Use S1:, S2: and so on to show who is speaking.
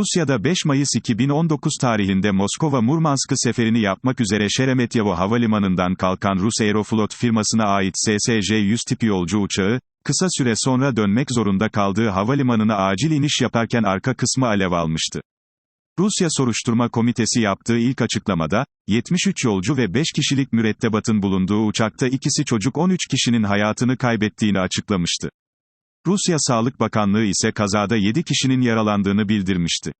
S1: Rusya'da 5 Mayıs 2019 tarihinde Moskova-Murmansk seferini yapmak üzere Şeremetyevo Havalimanı'ndan kalkan Rus Aeroflot firmasına ait SSJ-100 tipi yolcu uçağı, kısa süre sonra dönmek zorunda kaldığı havalimanına acil iniş yaparken arka kısmı alev almıştı. Rusya Soruşturma Komitesi yaptığı ilk açıklamada, 73 yolcu ve 5 kişilik mürettebatın bulunduğu uçakta ikisi çocuk 13 kişinin hayatını kaybettiğini açıklamıştı. Rusya Sağlık Bakanlığı ise kazada 7 kişinin yaralandığını bildirmişti.